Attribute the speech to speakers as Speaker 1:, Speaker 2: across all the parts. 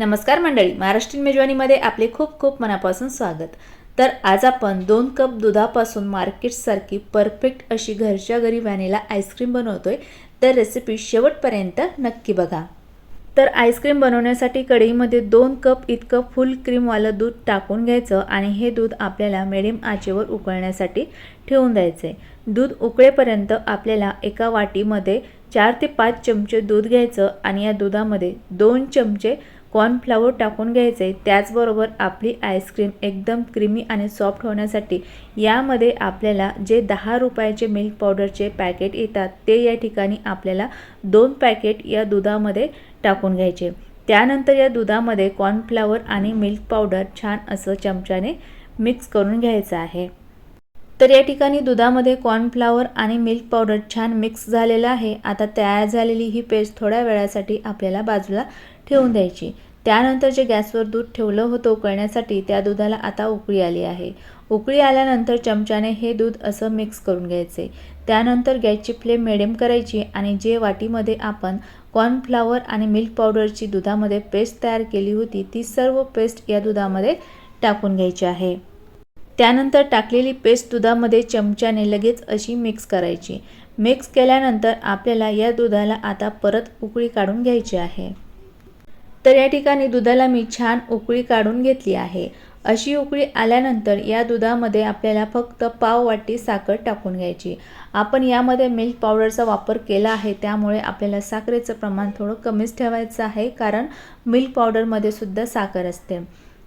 Speaker 1: नमस्कार मंडळी महाराष्ट्रीयन मेजवानीमध्ये आपले खूप खूप मनापासून स्वागत. तर आज आपण दोन कप दुधापासून मार्केटसारखी परफेक्ट अशी घरच्या घरी व्हॅनिला आईस्क्रीम बनवतोय. तर रेसिपी शेवटपर्यंत नक्की बघा. तर आईस्क्रीम बनवण्यासाठी कढईमध्ये दोन कप इतकं फुल क्रीमवालं दूध टाकून घ्यायचं आणि हे दूध आपल्याला मिडियम आचेवर उकळण्यासाठी ठेवून द्यायचं आहे दूध उकळेपर्यंत आपल्याला एका वाटीमध्ये चार ते पाच चमचे दूध घ्यायचं आणि या दुधामध्ये दोन चमचे कॉर्नफ्लावर टाकून घ्यायचे. त्याचबरोबर आपली आईस्क्रीम एकदम क्रीमी आणि सॉफ्ट होण्यासाठी यामध्ये आपल्याला जे दहा रुपयाचे मिल्क पावडरचे पॅकेट येतात ते या ठिकाणी आपल्याला दोन पॅकेट या दुधामध्ये टाकून घ्यायचे. त्यानंतर या दुधामध्ये कॉर्नफ्लावर आणि मिल्क पावडर छान असं चमच्याने मिक्स करून घ्यायचं आहे. तर या ठिकाणी दुधामध्ये कॉर्नफ्लावर आणि मिल्क पावडर छान मिक्स झालेलं आहे. आता तयार झालेली ही पेस्ट थोड्या वेळासाठी आपल्याला बाजूला ठेवून द्यायची. त्यानंतर जे गॅसवर दूध ठेवलं होतं उकळण्यासाठी त्या दुधाला आता उकळी आली आहे. उकळी आल्यानंतर चमच्याने हे दूध असं मिक्स करून घ्यायचे. त्यानंतर गॅसची फ्लेम मिडियम करायची आणि जे वाटीमध्ये आपण कॉर्नफ्लावर आणि मिल्क पावडरची दुधामध्ये पेस्ट तयार केली होती ती सर्व पेस्ट या दुधामध्ये टाकून घ्यायची आहे. त्यानंतर टाकलेली पेस्ट दुधामध्ये चमच्याने लगेच अशी मिक्स करायची. मिक्स केल्यानंतर आपल्याला या दुधाला आता परत उकळी काढून घ्यायची आहे. तर या ठिकाणी दुधाला मी छान उकळी काढून घेतली आहे. अशी उकळी आल्यानंतर या दुधामध्ये आपल्याला फक्त पाव वाटी साखर टाकून घ्यायची. आपण यामध्ये मिल्क पावडरचा वापर केला आहे त्यामुळे आपल्याला साखरेचं प्रमाण थोडं कमीच ठेवायचं आहे कारण मिल्क पावडरमध्ये सुद्धा साखर असते.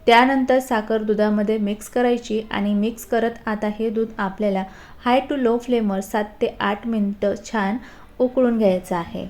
Speaker 1: त्यानंतर साखर दुधामध्ये मिक्स करायची आणि मिक्स करत आता हे दूध आपल्याला हाय टू लो फ्लेमवर सात ते आठ मिनटं छान उकळून घ्यायचं आहे.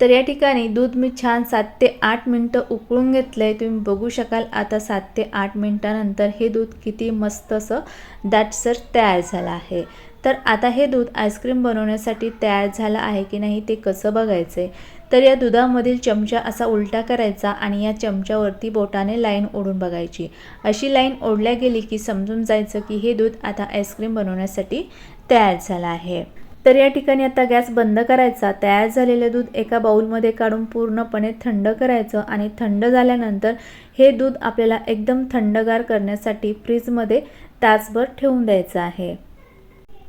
Speaker 1: तर या ठिकाणी दूध मी छान सात ते आठ मिनटं उकळून घेतलं आहे तुम्ही बघू शकाल आता सात ते आठ मिनटानंतर हे दूध किती मस्त असं दाटसर तयार झालं आहे. तर आता हे दूध आईस्क्रीम बनवण्यासाठी तयार झालं आहे की नाही ते कसं बघायचं आहे तर या दुधामधील चमचा असा उलटा करायचा आणि या चमच्यावरती बोटाने लाईन ओढून बघायची. अशी लाईन ओढल्या गेली की समजून जायचं की हे दूध आता आईस्क्रीम बनवण्यासाठी तयार झालं आहे. तर या ठिकाणी आता गॅस बंद करायचा तयार झालेलं दूध एका बाउलमध्ये काढून पूर्णपणे थंड करायचं आणि थंड झाल्यानंतर हे दूध आपल्याला एकदम थंडगार करण्यासाठी फ्रीजमध्ये तासभर ठेवून द्यायचं आहे.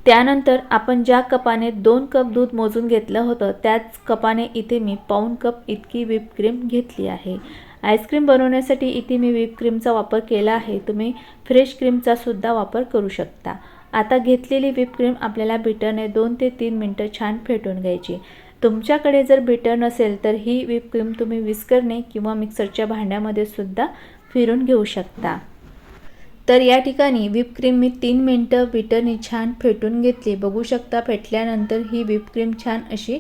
Speaker 1: त्यानंतर आपण ज्या कपाने दोन कप दूध मोजून घेतलं होतं त्याच कपाने इथे मी पाऊण कप इतकी व्हीप क्रीम घेतली आहे. आईस्क्रीम बनवण्यासाठी इथे मी व्हिप क्रीमचा वापर केला आहे तुम्ही फ्रेश क्रीमचा सुद्धा वापर करू शकता. आता घेतलेली व्हिप क्रीम आपल्याला बिटरने दोन ते तीन मिनटं छान फेटून घ्यायची. तुमच्याकडे जर बिटर नसेल तर ही विपक्रीम तुम्ही विस्करने किंवा मिक्सरच्या भांड्यामध्ये सुद्धा फिरून घेऊ शकता. तर या ठिकाणी व्हिप क्रीम मी तीन मिनटं बिटरने छान फेटून घेतली. बघू शकता फेटल्यानंतर ही व्हिप क्रीम छान अशी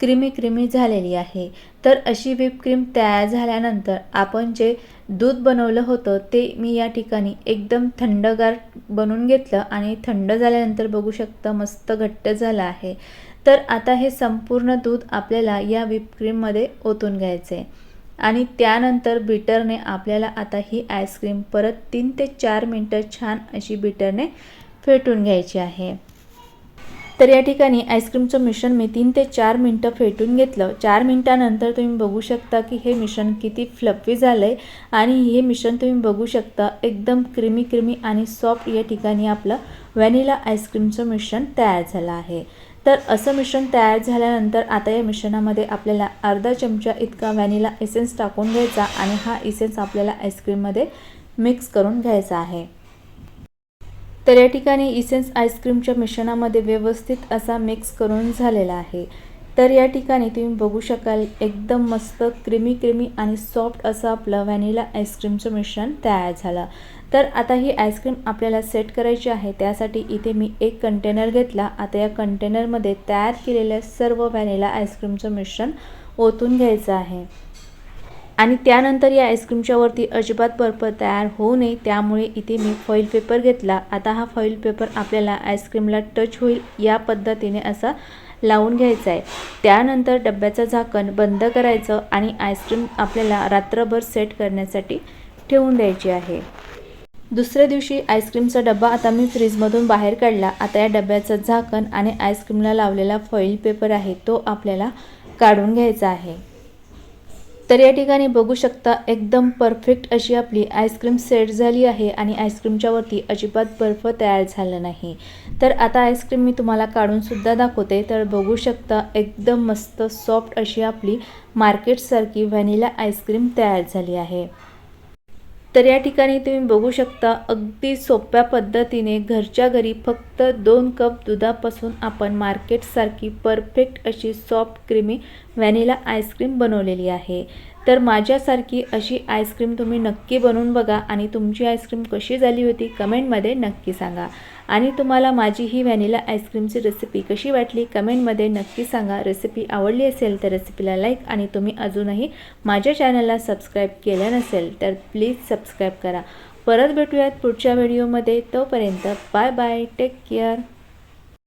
Speaker 1: क्रीमी क्रीमी झालेली आहे. तर अशी व्हिप क्रीम तयार झाल्यानंतर आपण जे दूध बनवलं होतं ते मी या ठिकाणी एकदम थंडगार बनवून घेतलं आणि थंड झाल्यानंतर बघू शकता मस्त घट्ट झालं आहे. तर आता हे संपूर्ण दूध आपल्याला या विपक्रीममध्ये ओतून घ्यायचं आहे आणि त्यानंतर बीटरने आपल्याला आता ही आईस्क्रीम परत तीन ते चार मिनटं छान अशी बीटरने फेटून घ्यायची आहे. तर या ठिकाणी आईस्क्रीमचं मिश्रण मी तीन ते चार मिनटं फेटून घेतलं. चार मिनटानंतर तुम्ही बघू शकता की हे मिश्रण किती फ्लफी झालं आहे आणि हे मिश्रण तुम्ही बघू शकता एकदम क्रिमी क्रीमी आणि सॉफ्ट या ठिकाणी आपलं व्हॅनिला आईस्क्रीमचं मिश्रण तयार झालं आहे. तर असं मिश्रण तयार झाल्यानंतर आता या मिश्रणामध्ये आपल्याला अर्धा चमचा इतका व्हॅनिला एसेन्स टाकून घ्यायचा आणि हा इसेन्स आपल्याला आईस्क्रीममध्ये मिक्स करून घ्यायचा आहे. तर या ठिकाणी इसेन्स आईस्क्रीमच्या मिश्रणामध्ये व्यवस्थित असा मिक्स करून झालेला आहे. तर या ठिकाणी तुम्ही बघू शकाल एकदम मस्त क्रिमी क्रीमी आणि सॉफ्ट असं आपलं व्हॅनिला आईस्क्रीमचं मिश्रण तयार झालं. तर आता ही आईस्क्रीम आपल्याला सेट करायची आहे त्यासाठी इथे मी एक कंटेनर घेतला. आता या कंटेनरमध्ये तयार केलेल्या सर्व व्हॅनिला आईस्क्रीमचं मिश्रण ओतून घ्यायचं आहे. आणि त्यानंतर या आईस्क्रीमच्या वरती अजिबात बर्फ तयार होऊ नये त्यामुळे इथे मी फॉईल पेपर घेतला. आता हा फॉईल पेपर आपल्याला आईस्क्रीमला टच होईल या पद्धतीने असा लावून घ्यायचा आहे. त्यानंतर डब्याचं झाकण बंद करायचं आणि आईस्क्रीम आपल्याला रात्रभर सेट करण्यासाठी ठेवून द्यायची आहे. दुसऱ्या दिवशी आईस्क्रीमचा डबा आता मी फ्रीजमधून बाहेर काढला. आता या डब्याचं झाकण आणि आईस्क्रीमला लावलेला फॉईल पेपर आहे तो आपल्याला काढून घ्यायचा आहे. तर या ठिकाणी बघू शकता एकदम परफेक्ट अशी आपली आईस्क्रीम सेट झाली आहे आणि आईस्क्रीमच्या वरती अजिबात बर्फ तयार झाला नाही. तर आता आईस्क्रीम मी तुम्हाला काढूनसुद्धा दाखवते. तर बघू शकता एकदम मस्त सॉफ्ट अशी आपली मार्केटसारखी व्हॅनिला आईस्क्रीम तयार झाली आहे. तर या ठिकाणी तुम्ही बघू शकता अगदी सोप्या पद्धतीने घरच्या घरी फक्त दोन कप दुधापासून आपण मार्केटसारखी परफेक्ट अशी soft creamy vanilla ice cream बनवलेली आहे. तर माझ्यासारखी अशी आईस्क्रीम तुम्ही नक्की बनवून बघा आणि तुमची आईस्क्रीम कशी झाली होती कमेंटमध्ये नक्की सांगा. आणि तुम्हाला माझी ही व्हॅनिला आईस्क्रीमची रेसिपी कशी वाटली कमेंटमध्ये नक्की सांगा. रेसिपी आवडली असेल तर रेसिपीला लाईक आणि तुम्ही अजूनही माझ्या चॅनलला सबस्क्राईब केलं नसेल तर प्लीज सबस्क्राईब करा. परत भेटूयात पुढच्या व्हिडिओमध्ये तोपर्यंत बाय बाय टेक केअर